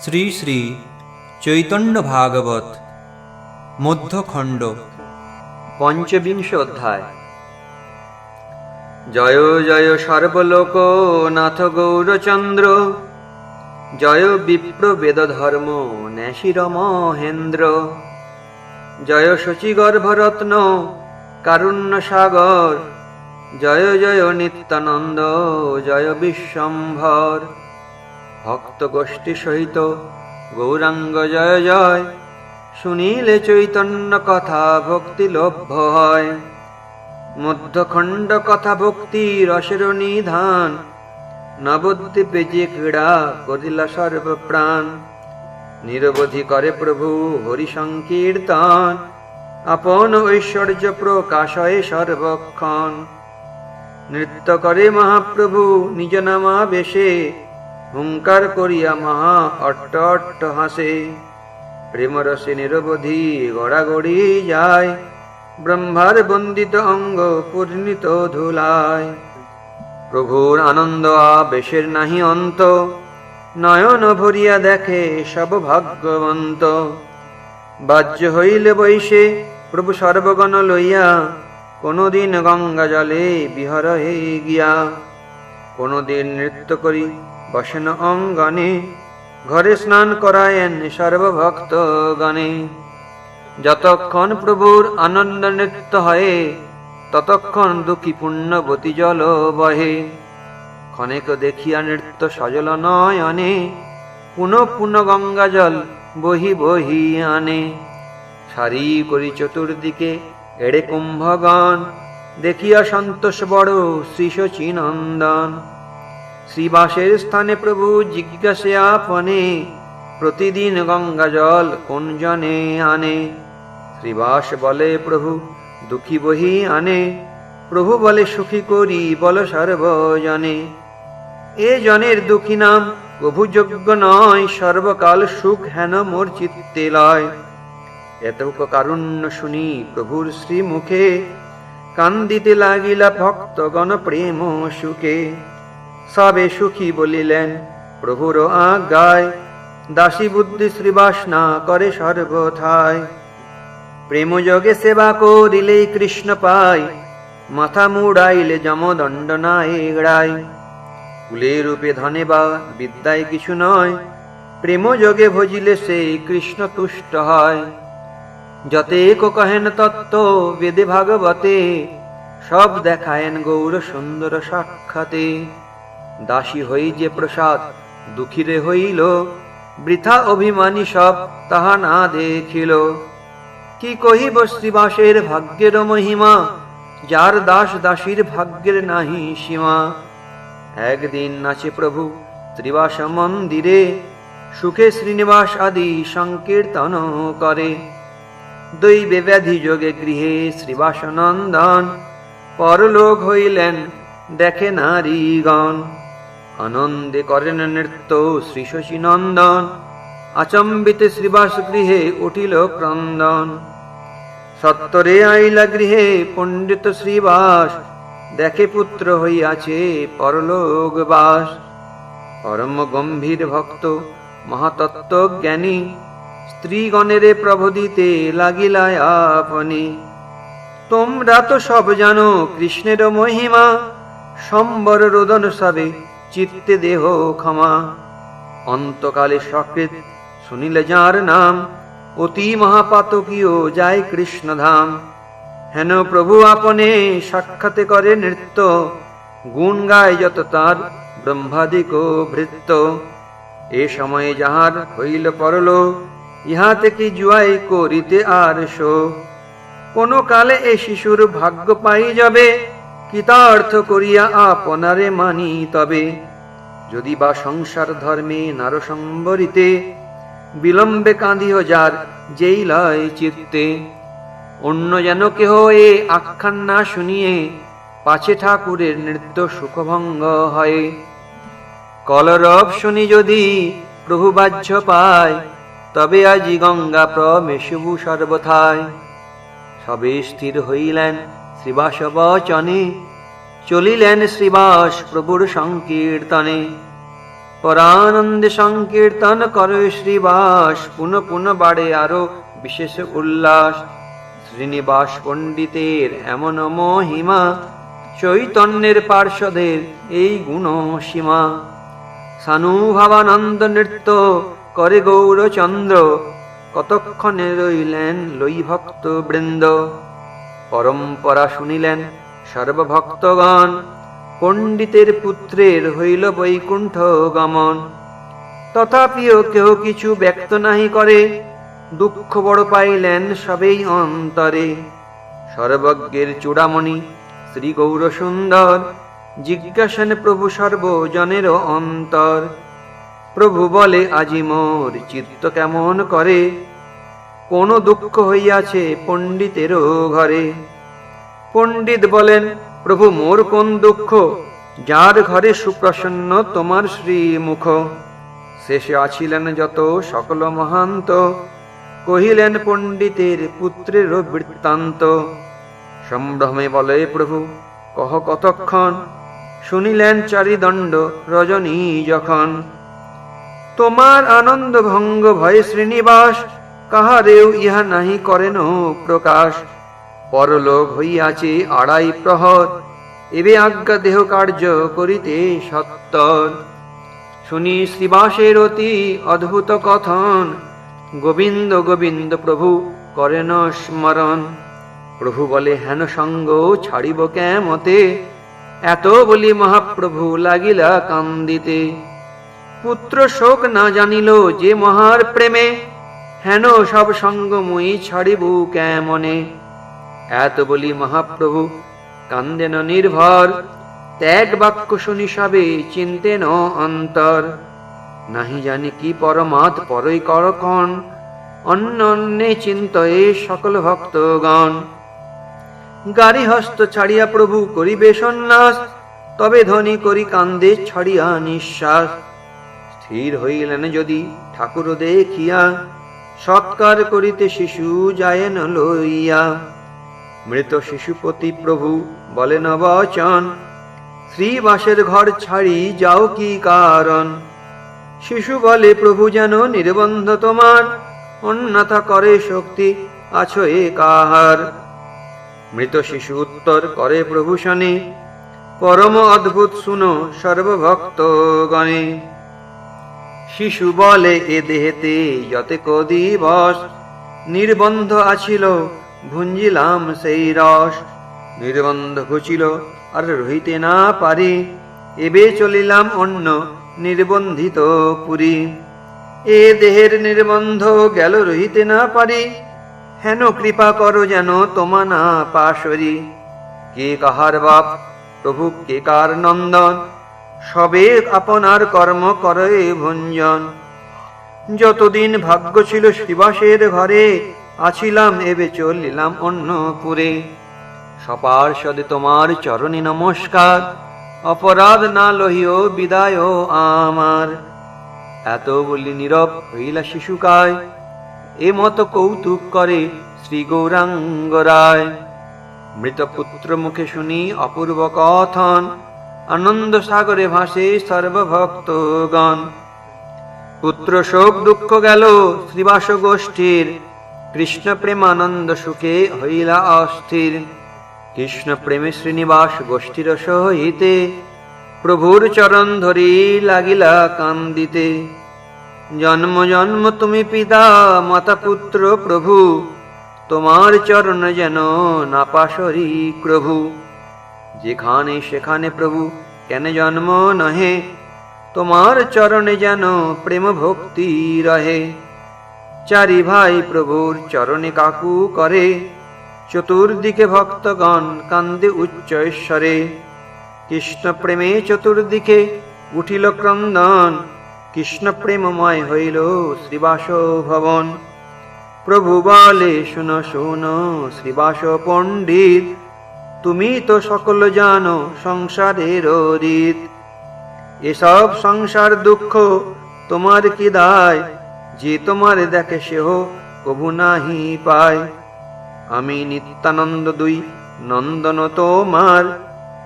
শ্রী শ্রী চৈতন্য ভাগবত, মধ্যখণ্ড পঞ্চবিংশ অধ্যায় জয় জয় সর্বলোক নাথ গৌরচন্দ্র, জয় বিপ্র বেদ ধর্ম ন্যাসির মহেন্দ্র জয় শচীগর্ভরত্ন কারুণ্য সাগর, জয় জয় নিত্যানন্দ, জয় বিশ্বম্ভর। ভক্ত গোষ্ঠী সহিত গৌরাঙ্গ জয় জয় শুনিলে চৈতন্য কথা ভক্তি লভ্য হয়। মধ্যখণ্ড কথা ভক্তি রসের নিধান, নবদ্বীপে যে ক্রীড়া করিলা সর্বপ্রাণ। নিরবধি করে প্রভু হরি সংকীর্তন আপন ঐশ্বর্য প্রকাশয়ে সর্বক্ষণ। নৃত্য করে মহাপ্রভু নিজ নামা বেশে হুঙ্কার করিয়া মহা অট্ট অট্ট হাসে। প্রেমরসে নিরবধি গড়াগড়ি যায়। ব্রহ্মার বন্দিত অঙ্গ পূর্ণিত ধুলায়। প্রভুর আনন্দ আবেশের নাহি অন্ত। নয়ন ভরিয়া দেখে সব ভাগ্যবন্ত। বাহ্য হইলে বৈশে প্রভু সর্বগণ লইয়া কোনদিন গঙ্গা জলে বিহর হে গিয়া। কোনদিন নৃত্য করি বসেন অঙ্গনে, ঘরে স্নান করায়েন সর্বভক্ত গণে যতক্ষণ প্রভুর আনন্দ নৃত্য হয়ে, ততক্ষণ দুঃখী পুণ্যবতী জল বহে। ক্ষণেক দেখিয়া নৃত্য সজল নয়নে, পুনঃ পুনঃ গঙ্গা জল বহি বহি আনে। সারি করি চতুর্দিকে এড়ে কুম্ভগণ, দেখিয়া সন্তোষ বড় শ্রী শচীনন্দন শ্রীবাসের স্থানে প্রভু জিজ্ঞাসে আপনে, প্রতিদিন গঙ্গা জল কোন জনে আনে? শ্রীবাস বলে, প্রভু, দুঃখী বহি আনে। প্রভু বলে, সুখী করি বল সর্বজনে। এ জনের দুঃখী নাম প্রভু যোগ্য নয়, সর্বকাল সুখ হেন মোর চিত্তে লয়। এতক কারুণ্য শুনি প্রভুর শ্রীমুখে, কান্দিতে লাগিলা ভক্তগণ প্রেম সুখে। সবে সুখী বলিলেন, প্রভুর আজ্ঞায় দাসী বুদ্ধি শ্রীবাসনা করে সর্বথায়। প্রেমযোগে সেবা করিলেই কৃষ্ণ পায় মাথা মুড়াইলে যমদণ্ড না এগড়ায় কুলে রূপে ধনে বা বিদ্যায় কিছু নয়, প্রেমযোগে ভজিলে সেই কৃষ্ণ তুষ্ট হয়। যতেক কহেন তত্ত্ব বেদে ভাগবতে, সব দেখায়েন গৌর সুন্দর সাক্ষাতে। দাসী হই যে প্রসাদ, দুঃখীরে হইল। বৃথা অভিমানী সব তাহা না দেখিল। কি কহিব শ্রীবাসের ভাগ্যের মহিমা, যার দাস দাসীর ভাগ্যের নাহি সীমা? একদিন নাচে প্রভু ত্রিবাস মন্দিরে, সুখে শ্রীনিবাস আদি সংকীর্তন করে। দৈবে ব্যাধি যোগে গৃহে শ্রীবাস নন্দন, পরলোক হইলেন, দেখে নারীগণ। আনন্দে করেন নৃত্য শ্রী শশী নন্দন। আচম্বিতে শ্রীবাস গৃহে উঠিল ক্রন্দন। সত্তরে আইলা গৃহে পণ্ডিত শ্রীবাস, দেখে পুত্র হইয়াছে পরলোক বাস। পরম গম্ভীর ভক্ত, মহাতত্ত্ব জ্ঞানী, স্ত্রীগণেরে প্রবোদিতে লাগিলা আপনি। তোমরা তো সব জানো কৃষ্ণের মহিমা, সম্বর রোদন সবে চিত্তে দেহ ক্ষমা। অন্তকালে সকৃত, শুনিলে যার নাম, অতি মহাপাতকীয় যায় কৃষ্ণধাম হেন প্রভু আপনে সাক্ষাতে করে নৃত্য, গুণ গায় যত তার ব্রহ্মাদিক ভৃত্য। এ সময়ে যাহার হইল পরল ইহা থেকে জুয়াই করিতে আর শো? কোন কালে এ শিশুর ভাগ্য পাই যাবে, কৃতার্থ করিয়া আপনারে মানি তবে। যদি বা সংসার ধর্মে নারসম্বরিতে বিলম্বে কাঁদিও যার যেই লয় চিত্তে, অন্য যেন কেহ এ আখ্যান না শুনিয়ে পাছে ঠাকুরের নৃত্য সুখভঙ্গ হয়। কলরব শুনি যদি প্রভু বাহ্য পায়, তবে আজি গঙ্গা প্রমেশুভু সর্বথায়। সবে স্থির হইলেন শ্রীবাস বচনে চলিলেন শ্রীবাস প্রভুর সংকীর্তনে। পরানন্দে সংকীর্তন করে শ্রীবাস, পুন পুন বাড়ে আরও বিশেষ উল্লাস। শ্রীনিবাস পণ্ডিতের এমন মহিমা, চৈতন্যের পার্শ্বদের এই গুণ সীমা সানুভাবানন্দ নৃত্য করে গৌরচন্দ্র, কতক্ষণে রইলেন লই ভক্ত বৃন্দ পরম্পরা শুনিলেন সর্বভক্তগণ, পণ্ডিতের পুত্রের হইল বৈকুণ্ঠ গমন। তথাপিও কেহ কিছু ব্যক্ত নাহি করে, দুঃখ বড় পাইলেন সবেই অন্তরে। সর্বজ্ঞের চূড়ামণি শ্রী গৌর সুন্দর জিজ্ঞাসেন প্রভু সর্বজনের অন্তর। প্রভু বলে, আজি মোর চিত্ত কেমন করে? কোন দুঃখ হইয়াছে পণ্ডিতেরও ঘরে? পণ্ডিত বলেন, প্রভু, মোর কোন দুঃখ? যার ঘরে সুপ্রসন্ন তোমার শ্রীমুখ। শেষে আছিলেন যত সকল মহান্ত। কহিলেন পণ্ডিতের পুত্রের বৃত্তান্ত। সম্ভ্রমে বলে, প্রভু, কহ কতক্ষণ? শুনিলেন চারিদণ্ড রজনী যখন। তোমার আনন্দ ভঙ্গ ভয় শ্রীনিবাস, কাহারেও ইহা নাহি করেন প্রকাশ। পরলোক হইয়াছে আড়াই প্রহর। এবে আজ্ঞা দেহ কার্য করিতে সত্তর। শুনি শ্রীবাসের অতি অদ্ভুত কথন। গোবিন্দ গোবিন্দ প্রভু, করেন স্মরণ। প্রভু বলে, হেন সঙ্গ ছাড়িব কেমতে? এত বলি মহাপ্রভু লাগিলা কান্দিতে। পুত্র শোক না জানিল যে মহার প্রেমে। হেন সব সঙ্গ মুই ছাড়িব কেমনে? এত বলি মহাপ্রভু, কান্দেন নির্ভর, ত্যাগ বাক্য শুনি সবে, চিন্তেন অন্তর। নাহি জানি কি পরমাত পরই করক্ষণ অন্য অন্যে চিন্তয়ে সকল ভক্তগণ। গাড়ি হস্ত ছাড়িয়া প্রভু করিবে সন্ন্যাস, তবে ধ্বনি করি কান্দে ছাড়িয়া নিঃশ্বাস। স্থির হইলেন যদি ঠাকুর দেখিয়া, সৎকার করিতে শিশু যায়েন লইয়া। মৃত শিশুপতি প্রভু বলেন বচন শ্রীবাসের ঘর ছাড়ি যাও কি কারণ? শিশু বলে, প্রভু যেন নির্বন্ধ তোমার, অন্যথা করে শক্তি আছো এ কাহার। মৃত শিশু উত্তর করে, প্রভু শনি, পরম অদ্ভুত শুনো সর্বভক্ত গণে শিশু বলে, এ দেহেতে যতে কদিবস নির্বন্ধ আছিল ভুঞ্জিলাম সেই রস। নির্বন্ধ ঘুচিল, আর রহিতে না পারি, এবে চলিলাম অন্য নির্বন্ধিত পুরী। এ দেহের নির্বন্ধ গেল রহিতে না পারি, হেন কৃপা করো যেন তোমা না পাশরি। কে কাহার বাপ, প্রভু কে কার নন্দন, সবে আপনার কর্ম করে ভঞ্জন। যতদিন ভাগ্য ছিল শিবাসের ঘরে আছিলাম, এবে চলিলাম অন্নপুরে সপার্ষদে তোমার চরণে নমস্কার। অপরাধ না লহিও বিদায় আমার। এত বলি নীরব হইলা শিশুকায়, এ মতো কৌতুক করে শ্রী গৌরাঙ্গ রায়। মৃত পুত্র মুখে শুনি অপূর্ব কথন, আনন্দ সাগরে ভাসে সর্বভক্তগণ। পুত্র শোক দুঃখ গেল, শ্রীবাস গোষ্ঠীর কৃষ্ণ প্রেমানন্দ সুখে হইলা অস্থির। কৃষ্ণ প্রেমে শ্রীনিবাস গোষ্ঠীর সহিতে প্রভুর চরণ ধরি লাগিলা কান্দিতে। জন্ম জন্ম তুমি পিতা মাতা পুত্র প্রভু, তোমার চরণ যেন নাপাশরি প্রভু। যেখানে সেখানে প্রভু, কেন জন্ম নহে, তোমার চরণে যেন প্রেম ভক্তি রহে। চারি ভাই প্রভুর চরণে কাকু করে। চতুর্দিকে ভক্তগণ কান্দে উচ্চ ঈশ্বরে কৃষ্ণ প্রেমে চতুর্দিকে উঠিল ক্রন্দন কৃষ্ণ প্রেমময় হইল শ্রীবাস ভবন প্রভু বলে, শুনো শুনো শ্রীবাস পণ্ডিত তুমি তো সকল জানো সংসারের রীত এসব সংসার দুঃখ তোমার কি দায়? যে তোমার দেখে সেহ কবু নাহি পায়। আমি নিত্যানন্দ দুই, নন্দন তোমার।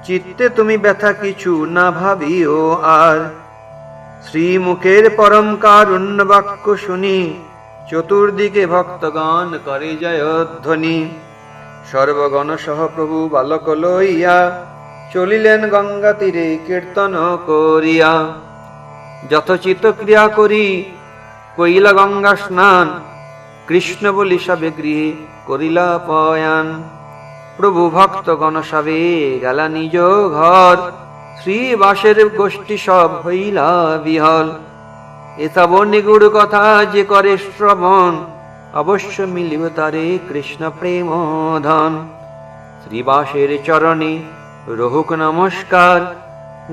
চিত্তে তুমি ব্যথা কিছু না ভাবিও আর। শ্রীমুখের পরম কারুণ্য বাক্য শুনি, চতুর্দিকে ভক্তগণ করে জয়ধ্বনি। সর্বগণ সহ প্রভু বালক লইয়া, চলিলেন গঙ্গা তীরে কীর্তন করিয়া। যথোচিত ক্রিয়া করি কইলা গঙ্গা স্নান। কৃষ্ণ বলি সবে গৃহে করিলা পয়ান। প্রভু ভক্ত গণসবে গেলা নিজ ঘর। শ্রীবাসের গোষ্ঠী সব হইলা বিহল। এসব নিগুড় কথা যে করে শ্রবণ, অবশ্য মিলিব তারে কৃষ্ণ প্রেম ধন। শ্রীবাসের চরণে রহুক নমস্কার।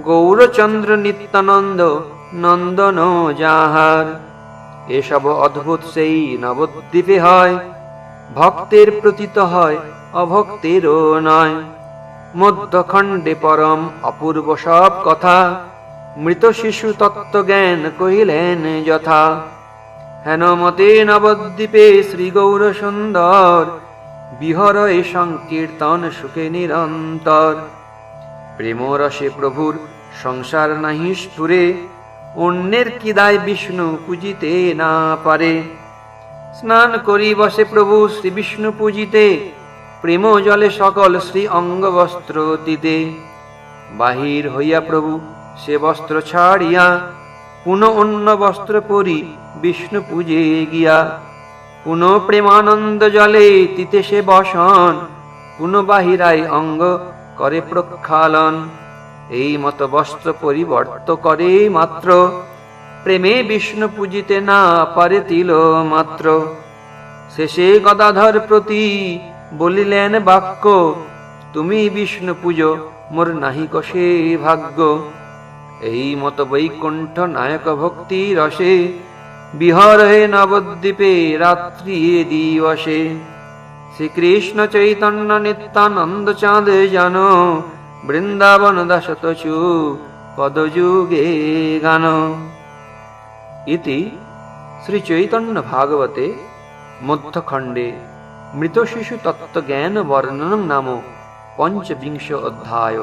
গৌরচন্দ্র নিত্যানন্দ নন্দন যাহার। এসব অদ্ভুত সেই নবদ্বীপে হয়, ভক্তের প্রতীত হয়, অভক্তেরও নয়। মধ্যখণ্ডে পরম অপূর্ব সব কথা, মৃত শিশু তত্ত্ব জ্ঞান কহিলেন যথা। হেনমতে নবদ্বীপে শ্রী গৌর সুন্দর, বিহর এ সংকীর্তন সুখে নিরন্তর। প্রেমরসে প্রভুর সংসার নাহি স্ফুরে অন্যের কি দায় বিষ্ণু পূজিতে না পারে। স্নান করি বসে প্রভু শ্রী বিষ্ণু পূজিতে, প্রেম জলে সকল শ্রী অঙ্গ বস্ত্র দিতে। বাহির হইয়া প্রভু, সে বস্ত্র ছাড়িয়া, পুন অন্য বস্ত্র পরি বিষ্ণু পূজে গিয়া। পুন প্রেমানন্দ জলে তিতে সে বসন, পুন বাহিরাই অঙ্গ করে প্রক্ষালন। এই মত বস্ত্র পরিবর্ত করে মাত্র। প্রেমে বিষ্ণু পূজিতে না পারে তিল মাত্র। শেষে গদাধর প্রতি বলিলেন বাক্য, তুমি বিষ্ণু পুজো, মোর নাহি কষে ভাগ্য। এই মত বৈকুণ্ঠ নায়ক ভক্তি রসে বিহর হে নবদ্বীপে রাত্রি দিবসে। শ্রীকৃষ্ণ চৈতন্য নিত্যানন্দ চাঁদ জানো বৃন্দাবন দাসতচু পদযুগে গান। ইতি শ্রী চৈতন্য ভাগবতে মধ্যখণ্ডে মৃত শিশু তত্ত্বজ্ঞান বর্ণন নাম পঞ্চবিংশ অধ্যায়।